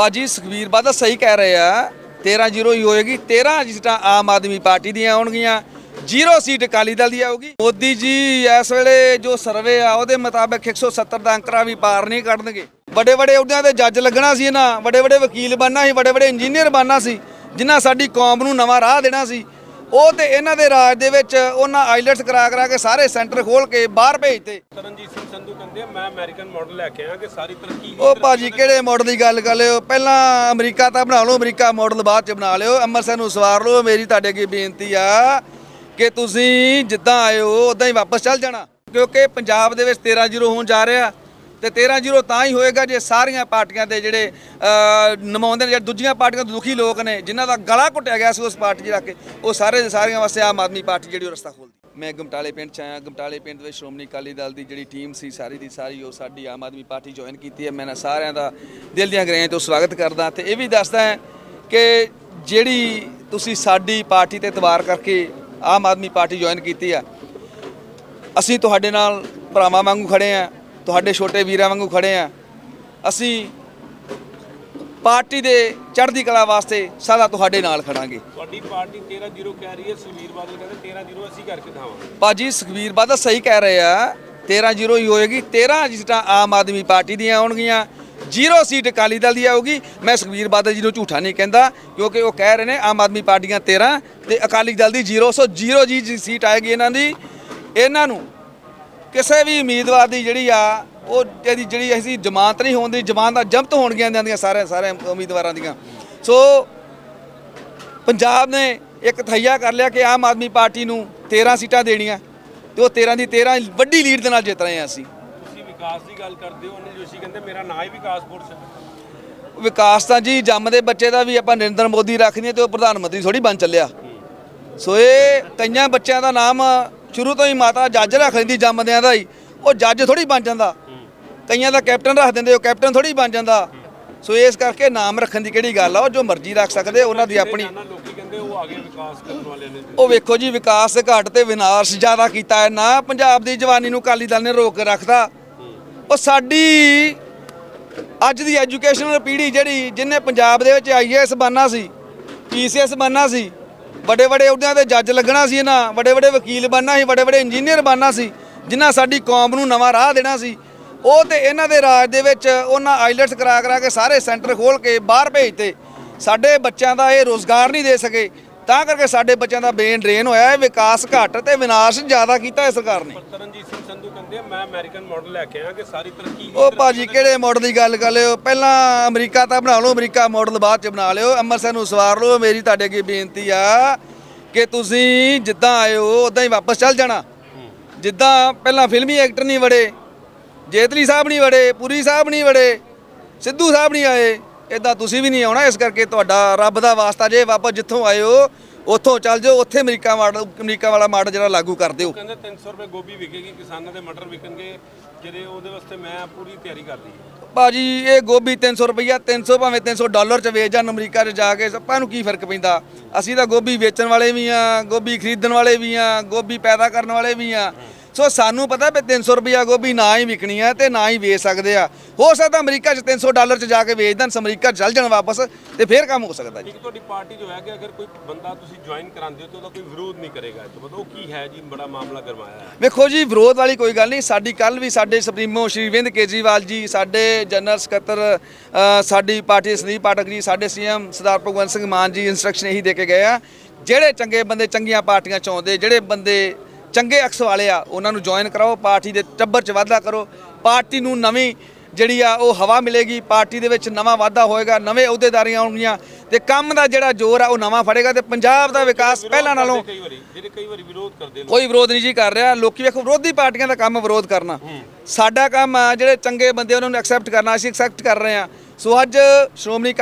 ਬਾਜੀ ਸੁਖਬੀਰ ਬਾਦਲ ਸਹੀ ਕਹਿ ਰਹੇ ਆ 13 ਜ਼ੀਰੋ ਹੀ ਹੋਏਗੀ 13 ਸੀਟਾਂ ਆਮ ਆਦਮੀ ਪਾਰਟੀ ਦੀਆਂ ਆਉਣਗੀਆਂ, ਜ਼ੀਰੋ ਸੀਟ ਅਕਾਲੀ ਦਲ ਦੀ ਆਊਗੀ। ਮੋਦੀ ਜੀ, ਇਸ ਵੇਲੇ ਜੋ ਸਰਵੇ ਆ, ਉਹਦੇ ਮੁਤਾਬਕ 170 ਦਾ ਅੰਕੜਾ ਵੀ ਪਾਰ ਨਹੀਂ ਕੱਢਣਗੇ ਵੱਡੇ ਵੱਡੇ ਅਹੁਦਿਆਂ ਤੇ ਜੱਜ ਲੱਗਣਾ ਸੀ ਨਾ ਵੱਡੇ ਵੱਡੇ ਵਕੀਲ ਬਣਨਾ ਸੀ ਵੱਡੇ ਵੱਡੇ ਇੰਜੀਨੀਅਰ ਬਣਨਾ ਸੀ, ਜਿਨ੍ਹਾਂ ਸਾਡੀ ਕੌਮ ਨੂੰ ਨਵਾਂ ਰਾਹ ਦੇਣਾ ਸੀ। ਉਹ ਤੇ ਇਹਨਾਂ ਦੇ ਰਾਜ ਦੇ ਵਿੱਚ ਉਹਨਾਂ ਆਈਲੈਟਸ ਕਰਾ ਕਰਾ ਕੇ ਸਾਰੇ ਸੈਂਟਰ ਖੋਲ ਕੇ ਬਾਹਰ ਭੇਜਤੇ। ਤਰਨਜੀਤ ਸਿੰਘ ਸੰਧੂ ਕਹਿੰਦੇ ਮੈਂ ਅਮਰੀਕਨ ਮਾਡਲ ਲੈ ਕੇ ਆਇਆ ਕਿ ਸਾਰੀ ਤਰੱਕੀ ਉਹ ਭਾਜੀ ਕਿਹੜੇ ਮਾਡਲ ਦੀ ਗੱਲ ਕਰ ਲਿਓ ਪਹਿਲਾਂ ਅਮਰੀਕਾ ਤਾਂ ਬਣਾ ਲਓ ਅਮਰੀਕਾ ਮਾਡਲ ਬਾਅਦ ਚ ਬਣਾ ਲਿਓ। ਅੰਮ੍ਰਿਤਸਰ ਨੂੰ ਸਵਾਰ ਲਓ। ਮੇਰੀ ਤੁਹਾਡੇ ਅੱਗੇ ਬੇਨਤੀ ਆ ਕਿ ਤੁਸੀਂ ਜਿੱਦਾਂ ਆਏ ਹੋ ਉਦਾਂ ਹੀ ਵਾਪਸ ਚੱਲ ਜਾਣਾ। ਕਿਉਂਕਿ ਪੰਜਾਬ ਦੇ ਵਿੱਚ 13 ਜ਼ੀਰੋ ਹੋਣ ਜਾ ਰਿਹਾ। ਤੇ 13 ਜ਼ੀਰੋ ਤਾਂ ਹੀ ਹੋਏਗਾ ਜੇ ਸਾਰੀਆਂ ਪਾਰਟੀਆਂ ਦੇ ਜਿਹੜੇ ਅਹ, ਨੇ ਜਿਹੜੇ ਦੂਜੀਆਂ ਪਾਰਟੀਆਂ ਤੋਂ ਦੁਖੀ ਲੋਕ ਨੇ ਜਿਨ੍ਹਾਂ ਦਾ ਗਲਾ ਘੁੱਟਿਆ ਗਿਆ ਸੀ ਉਸ ਪਾਰਟੀ 'ਚ ਰੱਖ ਕੇ ਉਹ ਸਾਰੇ ਦੇ ਸਾਰੀਆਂ ਵਾਸਤੇ ਆਮ ਆਦਮੀ ਪਾਰਟੀ ਜਿਹੜੀ ਉਹ ਰਸਤਾ ਖੋਲਦੀ ਮੈਂ ਗਮਟਾਲੇ ਪਿੰਡ ਚ ਆਇਆ ਗਮਟਾਲੇ ਪਿੰਡ ਵਿੱਚ ਸ਼੍ਰੋਮਣੀ ਅਕਾਲੀ ਦਲ ਦੀ ਜਿਹੜੀ ਟੀਮ ਸੀ ਸਾਰੀ ਦੀ ਸਾਰੀ ਉਹ ਸਾਡੀ ਆਮ ਆਦਮੀ ਪਾਰਟੀ ਜੁਆਇਨ ਕੀਤੀ ਹੈ। ਮੈਂ ਨਾ ਸਾਰਿਆਂ ਦਾ ਦਿਲ ਦੀਆਂ ਗਹਿਰਾਈਆਂ ਤੋਂ ਸਵਾਗਤ ਕਰਦਾ ਤੇ ਇਹ ਵੀ ਦੱਸਦਾ ਹਾਂ ਕਿ ਜਿਹੜੀ ਤੁਸੀਂ ਸਾਡੀ ਪਾਰਟੀ ਤੇ ਇਤਬਾਰ ਕਰਕੇ ਆਮ ਆਦਮੀ ਪਾਰਟੀ ਜੁਆਇਨ ਕੀਤੀ ਆ ਅਸੀਂ ਤੁਹਾਡੇ ਨਾਲ ਭਰਾਵਾਂ ਵਾਂਗੂ ਖੜੇ ਆ ਤੁਹਾਡੇ ਛੋਟੇ ਵੀਰਾਂ ਵਾਂਗੂ ਖੜੇ ਆ। ਅਸੀਂ ਪਾਰਟੀ ਦੇ ਚੜ੍ਹਦੀ ਕਲਾ ਵਾਸਤੇ ਸਦਾ ਤੁਹਾਡੇ ਨਾਲ ਖੜਾਂਗੇ। ਤੁਹਾਡੀ ਪਾਰਟੀ 13 ਜ਼ੀਰੋ ਕਹਿ ਰਹੀ ਹੈ ਸੁਖਬੀਰ ਬਾਦਲ ਕਹਿੰਦੇ 13 ਜ਼ੀਰੋ ਅਸੀਂ ਕਰਕੇ ਦਿਖਾਵਾਂਗੇ। ਬਾਜੀ ਸੁਖਬੀਰ ਬਾਦਲ ਸਹੀ ਕਹਿ ਰਹੇ ਆ 13 ਜ਼ੀਰੋ ਹੀ ਹੋਏਗੀ 13 ਸੀਟਾਂ ਆਮ ਆਦਮੀ ਪਾਰਟੀ ਦੀਆਂ ਆਉਣਗੀਆਂ ਜ਼ੀਰੋ ਸੀਟ ਅਕਾਲੀ ਦਲ ਦੀ ਆਊਗੀ। ਮੈਂ ਸੁਖਬੀਰ ਬਾਦਲ ਜੀ ਨੂੰ ਝੂਠਾ ਨਹੀਂ ਕਹਿੰਦਾ ਕਿਉਂਕਿ ਉਹ ਕਹਿ ਰਹੇ ਨੇ ਆਮ ਆਦਮੀ ਪਾਰਟੀਆਂ 13 ਤੇ ਅਕਾਲੀ ਦਲ ਦੀ ਜ਼ੀਰੋ ਸੋ ਜ਼ੀਰੋ ਜੀ ਜੀ ਸੀਟ ਆਏਗੀ ਇਹਨਾਂ ਦੀ। ਇਹਨਾਂ ਨੂੰ ਕਿਸੇ ਵੀ ਉਮੀਦਵਾਰ ਦੀ ਜਿਹੜੀ ਆ ਉਹ ਜਿਹੜੀ ਜਿਹੜੀ ਅਸੀਂ ਜ਼ਮਾਨਤ ਨਹੀਂ ਹੋਣ ਦੀ ਜ਼ਮਾਨਤ ਦਾ ਜ਼ਬਤ ਹੋਣਗੀਆਂ ਇਹਨਾਂ ਦੀਆਂ ਸਾਰੇ ਸਾਰੇ ਉਮੀਦਵਾਰਾਂ ਦੀਆਂ। ਸੋ ਪੰਜਾਬ ਨੇ ਇੱਕ ਥਈਆ ਕਰ ਲਿਆ ਕਿ ਆਮ ਆਦਮੀ ਪਾਰਟੀ ਨੂੰ 13 ਸੀਟਾਂ ਦੇਣੀਆਂ ਤੇ ਉਹ 13 ਦੀ 13 ਵੱਡੀ ਲੀਡ ਦੇ ਨਾਲ ਜਿੱਤ ਰਹੇ ਹਾਂ ਅਸੀਂ। ਤੁਸੀਂ ਵਿਕਾਸ ਦੀ ਗੱਲ ਕਰਦੇ ਹੋ ਅਨਿਲ ਜੋਸ਼ੀ ਕਹਿੰਦੇ ਮੇਰਾ ਨਾਂ ਹੀ ਵਿਕਾਸ ਫੋਰਸ ਹੈ। ਵਿਕਾਸ ਤਾਂ ਜੀ ਜੰਮਦੇ ਬੱਚੇ ਦਾ ਵੀ ਆਪਾਂ ਨਰਿੰਦਰ ਮੋਦੀ ਰੱਖਦੇ ਤੇ ਉਹ ਪ੍ਰਧਾਨ ਮੰਤਰੀ ਥੋੜੀ ਬਣ ਚੱਲਿਆ। ਸੋ ਇਹ ਕਈਆਂ ਬੱਚਿਆਂ ਦਾ ਨਾਮ ਸ਼ੁਰੂ ਤੋਂ ਹੀ ਮਾਤਾ ਜੱਜ ਰੱਖ ਲੈਂਦੀ ਜੰਮਦਿਆਂ ਦਾ ਹੀ। ਉਹ ਜੱਜ ਥੋੜੀ ਬਣ ਜਾਂਦਾ। ਕਈਆਂ ਦਾ ਕੈਪਟਨ ਰੱਖ ਦਿੰਦੇ, ਉਹ ਕੈਪਟਨ ਥੋੜੀ ਬਣ ਜਾਂਦਾ। ਸੋ ਇਸ ਕਰਕੇ ਨਾਮ ਰੱਖਣ ਦੀ ਕਿਹੜੀ ਗੱਲ ਆ, ਉਹ ਜੋ ਮਰਜ਼ੀ ਰੱਖ ਸਕਦੇ, ਉਹਨਾਂ ਦੀ ਆਪਣੀ ਲੋਕੀ ਕਹਿੰਦੇ ਉਹ ਆਗੇ ਵਿਕਾਸ ਕਰਨ ਵਾਲੇ ਨੇ ਉਹ ਵੇਖੋ ਜੀ, ਵਿਕਾਸ ਦੇ ਘਾਟ ਤੇ ਵਿਨਾਸ਼ ਜ਼ਿਆਦਾ ਕੀਤਾ ਹੈ। ਨਾ ਪੰਜਾਬ ਦੀ ਜਵਾਨੀ ਨੂੰ ਅਕਾਲੀ ਦਲ ਨੇ ਰੋਕ ਕੇ ਰੱਖਦਾ। ਉਹ ਸਾਡੀ ਅੱਜ ਦੀ ਐਜੂਕੇਸ਼ਨਲ ਪੀੜ੍ਹੀ ਜਿਹੜੀ ਜਿਹਨੇ ਪੰਜਾਬ ਦੇ ਵਿੱਚ ਆਈਐਸ ਬਣਨਾ ਸੀ, ਪੀਸੀਐਸ ਬਣਨਾ ਸੀ ਵੱਡੇ ਵੱਡੇ ਅਹੁਦਿਆਂ ਤੇ ਜੱਜ ਲੱਗਣਾ ਸੀ ਇਹਨਾਂ ਵੱਡੇ ਵੱਡੇ ਵਕੀਲ ਬਣਨਾ ਸੀ ਵੱਡੇ ਵੱਡੇ ਇੰਜੀਨੀਅਰ ਬਣਨਾ ਸੀ, ਜਿਨ੍ਹਾਂ ਸਾਡੀ ਕੌਮ ਨੂੰ ਨਵਾਂ ਰਾਹ ਦੇਣਾ ਸੀ। ਉਹ ਤੇ ਇਹਨਾਂ ਦੇ ਰਾਜ ਦੇ ਵਿੱਚ ਉਹਨਾਂ ਆਈਲੈਟਸ ਕਰਾ ਕਰਾ ਕੇ ਸਾਰੇ ਸੈਂਟਰ ਖੋਲ ਕੇ ਬਾਹਰ ਭੇਜਤੇ। ਸਾਡੇ ਬੱਚਿਆਂ ਦਾ ਇਹ ਰੋਜ਼ਗਾਰ ਨਹੀਂ ਦੇ ਸਕੇ। ਤਾਂ ਕਰਕੇ ਸਾਡੇ ਬੱਚਿਆਂ ਦਾ ਬੇਨ ਡਰੇਨ ਹੋਇਆ ਹੈ ਵਿਕਾਸ ਘੱਟ ਤੇ ਵਿਨਾਸ਼ ਜ਼ਿਆਦਾ ਕੀਤਾ ਹੈ ਸਰਕਾਰ ਨੇ। ਕਹਿੰਦੇ ਮੈਂ ਅਮਰੀਕਨ ਮਾਡਲ ਲੈ ਕੇ ਆਇਆ ਕਿ ਸਾਰੀ ਤਰੱਕੀ ਉਹ ਭਾਜੀ ਕਿਹੜੇ ਮਾਡਲ ਦੀ ਗੱਲ ਕਰ ਲਿਓ? ਪਹਿਲਾਂ ਅਮਰੀਕਾ ਤਾਂ ਬਣਾ ਲਓ ਅਮਰੀਕਾ ਮਾਡਲ ਬਾਅਦ ਚ ਬਣਾ ਲਿਓ। ਅੰਮ੍ਰਿਤਸਰ ਨੂੰ ਸਵਾਰ ਲਓ। ਮੇਰੀ ਤੁਹਾਡੇ ਅੱਗੇ ਬੇਨਤੀ ਆ ਕਿ ਤੁਸੀਂ ਜਿੱਦਾਂ ਆਏ ਹੋ ਉਦਾਂ ਹੀ ਵਾਪਸ ਚੱਲ ਜਾਣਾ। ਜਿੱਦਾਂ ਪਹਿਲਾਂ ਫਿਲਮੀ ਐਕਟਰ ਨਹੀਂ ਵੜੇ ਜੇਤਲੀ ਸਾਹਿਬ ਨਹੀਂ ਵੜੇ ਪੁਰੀ ਸਾਹਿਬ ਨਹੀਂ ਵੜੇ ਸਿੱਧੂ ਸਾਹਿਬ ਨਹੀਂ ਆਏ। ਇਦਾਂ ਤੁਸੀਂ ਵੀ ਨਹੀਂ ਆਉਣਾ ਇਸ ਕਰਕੇ ਤੁਹਾਡਾ ਰੱਬ ਦਾ ਵਾਸਤਾ ਜੇ ਵਾਪਸ ਜਿੱਥੋਂ ਆਏ ਹੋ ਉੱਥੋਂ ਚੱਲ ਜਾਓ ਉੱਥੇ ਅਮਰੀਕਾ ਮਾਡਲ ਅਮਰੀਕਾ ਵਾਲਾ ਮਾਡਲ ਜਿਹੜਾ ਲਾਗੂ ਕਰ ਦਿਓ। ਕਹਿੰਦੇ 300 ਰੁਪਏ ਗੋਭੀ ਵਿਕੇਗੀ ਕਿਸਾਨਾਂ ਦੇ ਮਟਰ ਵਿਕਣਗੇ ਜਿਹੜੇ ਉਹਦੇ ਵਾਸਤੇ ਮੈਂ ਪੂਰੀ ਤਿਆਰੀ ਕਰ ਲਈ ਹੈ। ਬਾਜੀ ਇਹ ਗੋਭੀ 300 ਰੁਪਈਆ 300 ਭਾਵੇਂ 300 ਡਾਲਰ ਚ ਵੇਚ ਜਾਣ ਅਮਰੀਕਾ 'ਚ ਜਾ ਕੇ ਆਪਾਂ ਨੂੰ ਕੀ ਫ਼ਰਕ ਪੈਂਦਾ? ਅਸੀਂ ਤਾਂ ਗੋਭੀ ਵੇਚਣ ਵਾਲੇ ਵੀ ਆ ਗੋਭੀ ਖਰੀਦਣ ਵਾਲੇ ਵੀ ਆ ਗੋਭੀ ਪੈਦਾ ਕਰਨ ਵਾਲੇ ਵੀ ਆ ਸੋ ਸਾਨੂੰ ਪਤਾ ਵੀ 300 ਰੁਪਈਆ ਗੋਭੀ ਨਾ ਹੀ ਵਿਕਣੀ ਆ ਤੇ ਨਾ ਹੀ ਵੇਚ ਸਕਦੇ ਆ। ਹੋ ਸਕਦਾ ਅਮਰੀਕਾ 'ਚ 300 ਡਾਲਰ 'ਚ ਜਾ ਕੇ ਵੇਚ ਦੇਣ ਅਮਰੀਕਾ ਚੱਲ ਜਾਣ ਵਾਪਸ ਤੇ ਫੇਰ ਕੰਮ ਹੋ ਸਕਦਾ ਜੀ। ਇੱਕ ਤੁਹਾਡੀ ਪਾਰਟੀ ਜੋ ਹੈ ਕਿ ਅਗਰ ਕੋਈ ਬੰਦਾ ਤੁਸੀਂ ਜੁਆਇਨ ਕਰਾਉਂਦੇ ਹੋ ਤਾਂ ਉਹਦਾ ਕੋਈ ਵਿਰੋਧ ਨਹੀਂ ਕਰੇਗਾ ਤੋਂ ਉਹ ਕੀ ਹੈ ਜੀ ਬੜਾ ਮਾਮਲਾ ਗਰਮਾਇਆ ਹੈ। ਵੇਖੋ ਜੀ ਵਿਰੋਧ ਵਾਲੀ ਕੋਈ ਗੱਲ ਨਹੀਂ। ਸਾਡੀ ਕੱਲ ਵੀ ਸਾਡੇ ਸੁਪਰੀਮੋ ਸ਼੍ਰੀ ਅਰਵਿੰਦ ਕੇਜਰੀਵਾਲ ਜੀ ਸਾਡੇ ਜਨਰਲ ਸਕੱਤਰ ਸਾਡੀ ਪਾਰਟੀ ਸੰਦੀਪ ਪਾਠਕ ਜੀ ਸਾਡੇ ਸੀਐਮ ਸਰਦਾਰ ਭਗਵੰਤ ਸਿੰਘ ਮਾਨ ਜੀ ਇਨਸਟਰਕਸ਼ਨ ਇਹੀ ਦੇ ਕੇ ਗਏ ਆ। ਜਿਹੜੇ ਚੰਗੇ ਬੰਦੇ ਚੰਗੀਆਂ ਪਾਰਟੀਆਂ ਚ ਆਉਂਦੇ ਜਿਹੜੇ ਬੰਦੇ ਚੰਗੇ ਅਕਸ ਵਾਲੇ ਆ ਉਹਨਾਂ ਨੂੰ ਜੁਆਇਨ ਕਰਾਓ ਪਾਰਟੀ ਦੇ ਟੱਬਰ ਚ ਵਾਧਾ ਕਰੋ। ਪਾਰਟੀ ਨੂੰ ਨਵੀਂ ਜਿਹੜੀ ਆ ਉਹ ਹਵਾ ਮਿਲੇਗੀ ਪਾਰਟੀ ਦੇ ਵਿੱਚ ਨਵਾਂ ਵਾਧਾ ਹੋਏਗਾ ਨਵੇਂ ਅਹੁਦੇਦਾਰੀਆਂ ਆਉਣਗੀਆਂ ਤੇ ਕੰਮ ਦਾ ਜਿਹੜਾ ਜ਼ੋਰ ਆ ਉਹ ਨਵਾਂ ਫੜੇਗਾ ਤੇ ਪੰਜਾਬ ਦਾ ਵਿਕਾਸ ਪਹਿਲਾਂ ਨਾਲੋਂ ਕਈ ਵਾਰੀ ਜਿਹੜੇ ਕਈ ਵਾਰੀ ਵਿਰੋਧ ਕਰਦੇ ਨੇ। ਕੋਈ ਵਿਰੋਧ ਨਹੀਂ ਜੀ ਕਰ ਰਿਹਾ। ਲੋਕੀ ਵੇਖੋ ਵਿਰੋਧੀ ਪਾਰਟੀਆਂ ਦਾ ਕੰਮ ਵਿਰੋਧ ਕਰਨਾ। ਸਾਡਾ ਕੰਮ ਆ ਜਿਹੜੇ ਚੰਗੇ ਬੰਦੇ ਉਹਨਾਂ ਨੂੰ ਐਕਸੈਪਟ ਕਰਨਾ ਅਸੀਂ ਐਕਸੈਪਟ ਕਰ ਰਹੇ ਹਾਂ। ਸੋ ਅੱਜ ਸ਼੍ਰੋਮਣੀ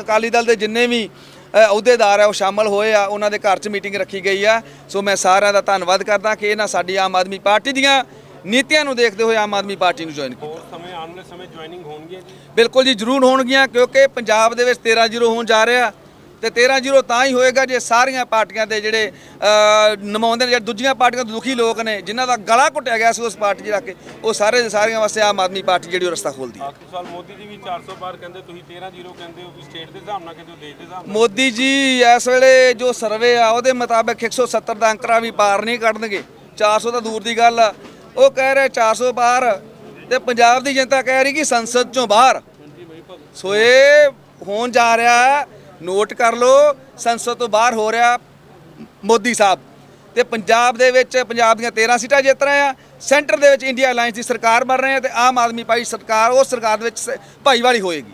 ਅਕਾਲੀ ਦਲ ਦੇ ਜਿੰਨੇ ਵੀ ਅਹੁਦੇਦਾਰ ਆ ਉਹ ਸ਼ਾਮਲ ਹੋਏ ਆ ਉਹਨਾਂ ਦੇ ਘਰ 'ਚ ਮੀਟਿੰਗ ਰੱਖੀ ਗਈ ਆ। ਸੋ ਮੈਂ ਸਾਰਿਆਂ ਦਾ ਧੰਨਵਾਦ ਕਰਦਾ ਕਿ ਇਹਨਾਂ ਸਾਡੀ ਆਮ ਆਦਮੀ ਪਾਰਟੀ ਦੀਆਂ ਨੀਤੀਆਂ ਨੂੰ ਦੇਖਦੇ ਹੋਏ ਆਮ ਆਦਮੀ ਪਾਰਟੀ ਨੂੰ ਜੁਆਇਨ ਕੀਤਾ। ਹੋਰ ਸਮੇਂ ਆਉਣ ਵਾਲੇ ਸਮੇਂ ਜੁਆਇਨਿੰਗ ਹੋਣਗੀਆਂ ਜੀ? ਬਿਲਕੁਲ ਜੀ ਜ਼ਰੂਰ ਹੋਣਗੀਆਂ ਕਿਉਂਕਿ ਪੰਜਾਬ ਦੇ ਵਿੱਚ 13 ਜ਼ੀਰੋ ਹੋਣ ਜਾ ਰਿਹਾ। ਤੇ 13-0 ਤਾਂ ਹੀ ਹੋਏਗਾ ਜੇ ਸਾਰੀਆਂ ਪਾਰਟੀਆਂ ਦੇ ਜਿਹੜੇ ਅ, ਨੁਮਾਇੰਦੇ ਨੇ ਜਿਹੜੇ ਦੂਜੀਆਂ ਪਾਰਟੀਆਂ ਤੋਂ ਦੁਖੀ ਲੋਕ ਨੇ ਜਿਨ੍ਹਾਂ ਦਾ ਗਲਾ ਘੁੱਟਿਆ ਗਿਆ ਸੀ ਉਸ ਪਾਰਟੀ 'ਚ ਰੱਖ ਕੇ ਉਹ ਸਾਰੇ ਦੇ ਸਾਰੀਆਂ ਵਾਸਤੇ ਆਮ ਆਦਮੀ ਪਾਰਟੀ ਜਿਹੜੀ ਉਹ ਰਸਤਾ ਖੋਲਦੀ ਹੈ। ਆਖਰੀ ਸਾਲ ਮੋਦੀ ਜੀ ਵੀ 400 ਪਾਰ ਕਹਿੰਦੇ ਤੁਸੀਂ 13 ਜ਼ੀਰੋ ਕਹਿੰਦੇ ਹੋ ਵੀ ਸਟੇਟ ਦੇ ਹਿਸਾਬ ਨਾਲ ਕਹਿੰਦੇ ਹੋ ਦੇਸ਼ ਦੇ ਹਿਸਾਬ ਨਾਲ? ਮੋਦੀ ਜੀ ਇਸ ਵੇਲੇ ਜੋ ਸਰਵੇ ਆ ਉਹਦੇ ਮੁਤਾਬਕ 170 ਦਾ ਅੰਕੜਾ ਵੀ ਪਾਰ ਨਹੀਂ ਕੱਢਣਗੇ। 400 ਤਾਂ ਦੂਰ ਦੀ ਗੱਲ ਆ। ਉਹ ਕਹਿ ਰਹੇ 400 ਪਾਰ ਤੇ ਪੰਜਾਬ ਦੀ ਜਨਤਾ ਕਹਿ ਰਹੀ ਕਿ ਸੰਸਦ ਚੋਂ ਬਾਹਰ। ਸੋ ਇਹ ਹੋਣ ਜਾ ਰਿਹਾ ਨੋਟ ਕਰ ਲਓ, ਸੰਸਦ ਤੋਂ ਬਾਹਰ ਹੋ ਰਿਹਾ ਮੋਦੀ ਸਾਹਿਬ। ਤੇ ਪੰਜਾਬ ਦੇ ਵਿੱਚ ਪੰਜਾਬ ਦੀਆਂ 13 ਸੀਟਾਂ ਜਿੱਤ ਰਹੇ ਆ, ਸੈਂਟਰ ਦੇ ਵਿੱਚ ਇੰਡੀਆ ਅਲਾਈਅੰਸ ਦੀ ਸਰਕਾਰ ਬਣ ਰਹੇ ਆ ਤੇ ਆਮ ਆਦਮੀ ਪਾਰਟੀ ਸਰਕਾਰ, ਉਸ ਸਰਕਾਰ ਦੇ ਵਿੱਚ ਸ- ਭਾਈਵਾਲੀ ਹੋਏਗੀ।